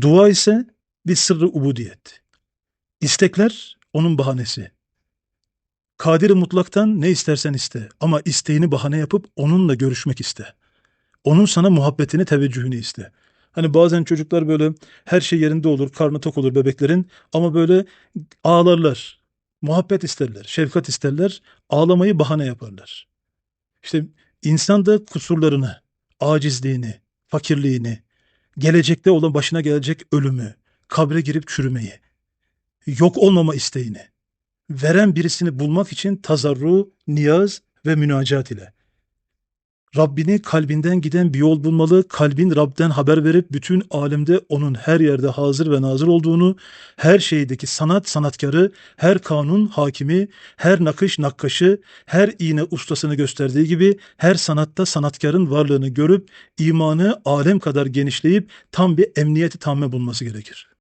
Dua ise bir sırrı ubudiyet. İstekler onun bahanesi. Kadir-i mutlaktan ne istersen iste ama isteğini bahane yapıp onunla görüşmek iste. Onun sana muhabbetini, teveccühünü iste. Hani bazen çocuklar böyle her şey yerinde olur, karnı tok olur bebeklerin ama böyle ağlarlar. Muhabbet isterler, şefkat isterler, ağlamayı bahane yaparlar. İşte insan da kusurlarını, acizliğini, fakirliğini, gelecekte olan başına gelecek ölümü, kabre girip çürümeyi, yok olmama isteğini, veren birisini bulmak için tazarru, niyaz ve münacat ile. Rabbini kalbinden giden bir yol bulmalı, kalbin Rab'den haber verip bütün alemde onun her yerde hazır ve nazır olduğunu, her şeydeki sanat sanatkarı, her kanun hakimi, her nakış nakkaşı, her iğne ustasını gösterdiği gibi her sanatta sanatkarın varlığını görüp imanı alem kadar genişleyip tam bir emniyeti tamme bulması gerekir.